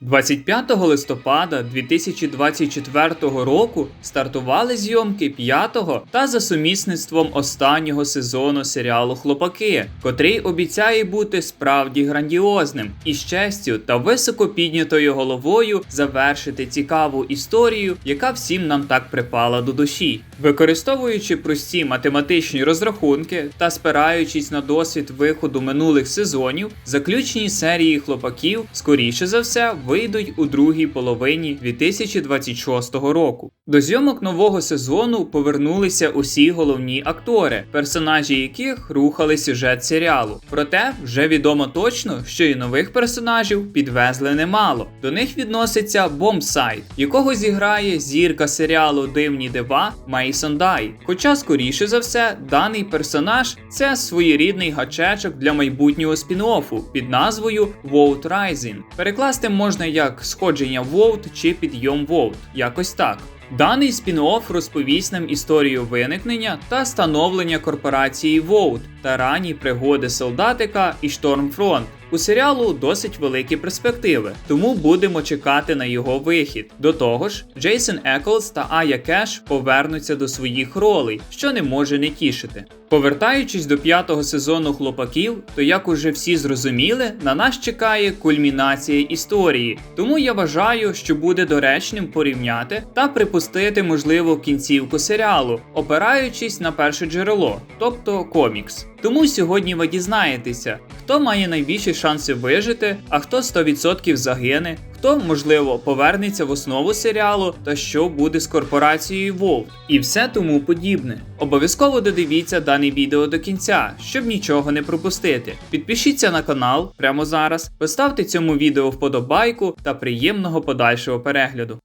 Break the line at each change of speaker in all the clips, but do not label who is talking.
25 листопада 2024 року стартували зйомки п'ятого та за сумісництвом останнього сезону серіалу Хлопаки, котрий обіцяє бути справді грандіозним і з честю та високо піднятою головою завершити цікаву історію, яка всім нам так припала до душі. Використовуючи прості математичні розрахунки та спираючись на досвід виходу минулих сезонів, заключні серії хлопаків скоріше за все вийдуть у другій половині 2026 року. До зйомок нового сезону повернулися усі головні актори, персонажі яких рухали сюжет серіалу. Проте вже відомо точно, що і нових персонажів підвезли немало. До них відноситься Бомбсайд, якого зіграє зірка серіалу Дивні дива Мейсон Дай. Хоча, скоріше за все, даний персонаж це своєрідний гачечок для майбутнього спін-оффу під назвою Vote Rising. Перекласти можна як сходження Vote чи підйом Vote, якось так. Даний спін-офф розповість нам історію виникнення та становлення корпорації Vote та ранні пригоди солдатика і Штормфронт. У серіалу досить великі перспективи, тому будемо чекати на його вихід. До того ж, Джейсон Еклс та Ая Кеш повернуться до своїх ролей, що не може не тішити. Повертаючись до п'ятого сезону хлопаків, то як уже всі зрозуміли, на нас чекає кульмінація історії. Тому я вважаю, що буде доречним порівняти та припустити можливо кінцівку серіалу, опираючись на перше джерело, тобто комікс. Тому сьогодні ви дізнаєтеся, хто має найбільші шанси вижити, а хто 100% загине, хто, можливо, повернеться в основу серіалу та що буде з корпорацією Вовк і все тому подібне. Обов'язково додивіться дане відео до кінця, щоб нічого не пропустити. Підпишіться на канал прямо зараз, поставте цьому відео вподобайку та приємного подальшого перегляду.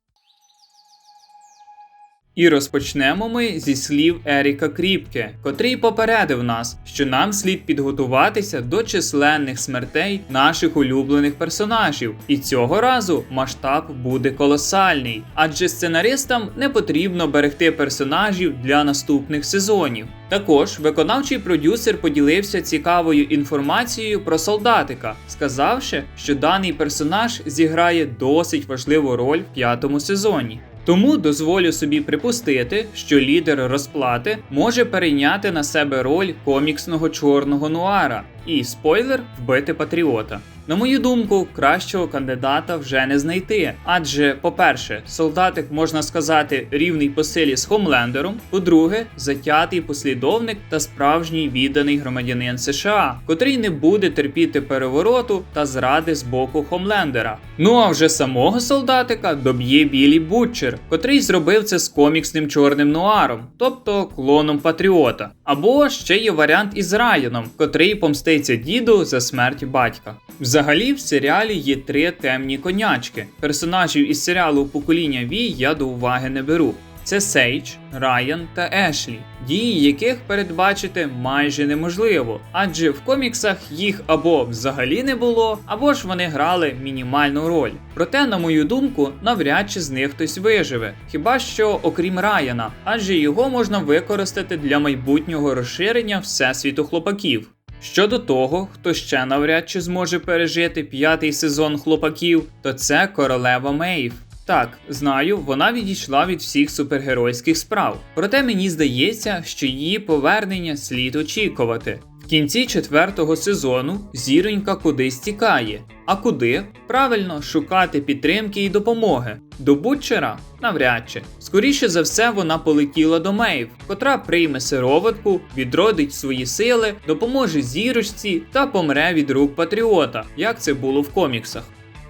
І розпочнемо ми зі слів Еріка Кріпке, котрий попередив нас, що нам слід підготуватися до численних смертей наших улюблених персонажів, і цього разу масштаб буде колосальний, адже сценаристам не потрібно берегти персонажів для наступних сезонів. Також виконавчий продюсер поділився цікавою інформацією про солдатика, сказавши, що даний персонаж зіграє досить важливу роль в п'ятому сезоні. Тому дозволю собі припустити, що лідер розплати може перейняти на себе роль коміксного чорного нуара і спойлер вбити патріота. На мою думку, кращого кандидата вже не знайти. Адже, по-перше, солдатик можна сказати рівний по силі з Хомлендером. По-друге, затятий послідовник та справжній відданий громадянин США, котрий не буде терпіти перевороту та зради з боку Хомлендера. Ну а вже самого солдатика доб'є Білі Бутчер, котрий зробив це з коміксним чорним нуаром, тобто клоном Патріота. Або ще є варіант із Райаном, котрий помститься діду за смерть батька. Взагалі в серіалі є три темні конячки. Персонажів із серіалу Покоління Вій я до уваги не беру. Це Сейдж, Райан та Ешлі, дії яких передбачити майже неможливо, адже в коміксах їх або взагалі не було, або ж вони грали мінімальну роль. Проте, на мою думку, навряд чи з них хтось виживе, хіба що окрім Райана, адже його можна використати для майбутнього розширення всесвіту хлопаків. Щодо того, хто ще навряд чи зможе пережити п'ятий сезон хлопаків, то це королева Мейв. Так, знаю, вона відійшла від всіх супергеройських справ. Проте мені здається, що її повернення слід очікувати. В кінці четвертого сезону зіронька кудись тікає. А куди? Правильно шукати підтримки і допомоги. До Бутчера? Навряд чи. Скоріше за все, вона полетіла до Мейв, котра прийме сироватку, відродить свої сили, допоможе зірочці та помре від рук патріота, як це було в коміксах.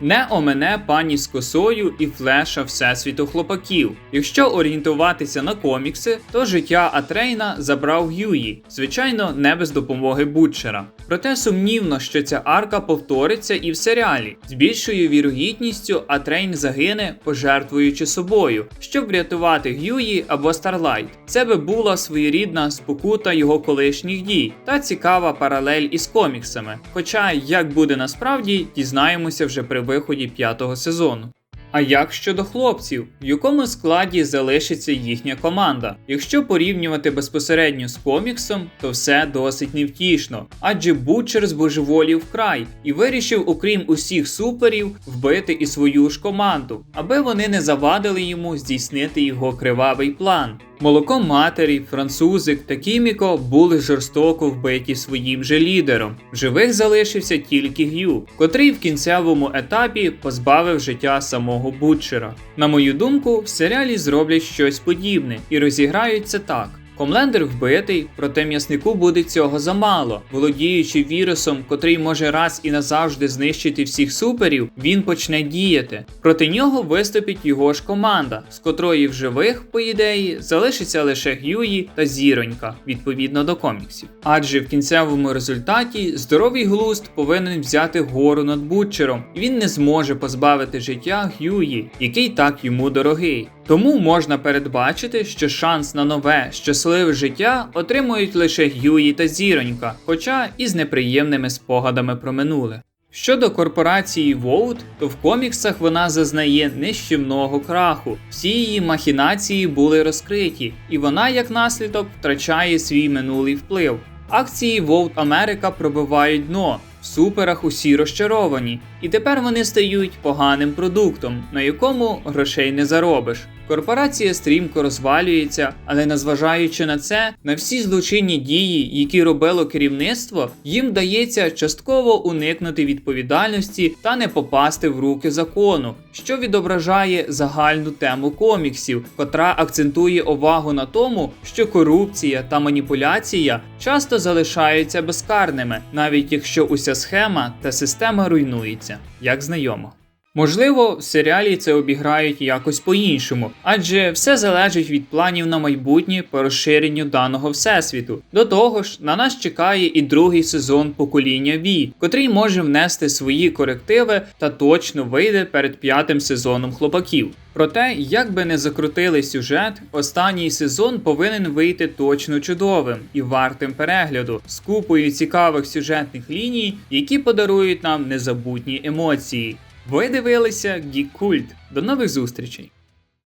Не омене пані з косою і флеша Всесвіту хлопаків. Якщо орієнтуватися на комікси, то життя Атрейна забрав Гюї, звичайно, не без допомоги Бутчера. Проте сумнівно, що ця арка повториться і в серіалі. З більшою вірогідністю Атрейн загине, пожертвуючи собою, щоб врятувати Гюї або Старлайт. Це би була своєрідна спокута його колишніх дій та цікава паралель із коміксами. Хоча, як буде насправді, дізнаємося вже при виході п'ятого сезону. А як щодо хлопців, в якому складі залишиться їхня команда? Якщо порівнювати безпосередньо з коміксом, то все досить невтішно, адже Бучер збожеволів край і вирішив, окрім усіх суперів, вбити і свою ж команду, аби вони не завадили йому здійснити його кривавий план. Молоко матері, французик та Кіміко були жорстоко вбиті своїм же лідером. Живих залишився тільки Г'ю, котрий в кінцевому етапі позбавив життя самого Бутчера. На мою думку, в серіалі зроблять щось подібне і розіграють це так. Комлендер вбитий, проте м'яснику буде цього замало. Володіючи вірусом, котрий може раз і назавжди знищити всіх суперів, він почне діяти. Проти нього виступить його ж команда, з котрої в живих, по ідеї, залишиться лише Г'юї та Зіронька, відповідно до коміксів. Адже в кінцевому результаті здоровий глузд повинен взяти гору над Бутчером, і він не зможе позбавити життя Г'юї, який так йому дорогий. Тому можна передбачити, що шанс на нове щасливе життя отримують лише Г'юї та Зіронька, хоча і з неприємними спогадами про минуле. Щодо корпорації Воут, то в коміксах вона зазнає нищівного краху. Всі її махінації були розкриті, і вона, як наслідок, втрачає свій минулий вплив. Акції Vote Америка пробивають дно. В суперах усі розчаровані, і тепер вони стають поганим продуктом, на якому грошей не заробиш. Корпорація стрімко розвалюється, але незважаючи на це, на всі злочинні дії, які робило керівництво, їм вдається частково уникнути відповідальності та не попасти в руки закону, що відображає загальну тему коміксів, котра акцентує увагу на тому, що корупція та маніпуляція часто залишаються безкарними, навіть якщо уся схема та система руйнується, як знайомо. Можливо, в серіалі це обіграють якось по-іншому, адже все залежить від планів на майбутнє по розширенню даного всесвіту. До того ж, на нас чекає і другий сезон покоління Ві, котрий може внести свої корективи та точно вийде перед п'ятим сезоном хлопаків. Проте, як би не закрутили сюжет, останній сезон повинен вийти точно чудовим і вартим перегляду з купою цікавих сюжетних ліній, які подарують нам незабутні емоції. Ви дивилися Geek Cult. До нових зустрічей!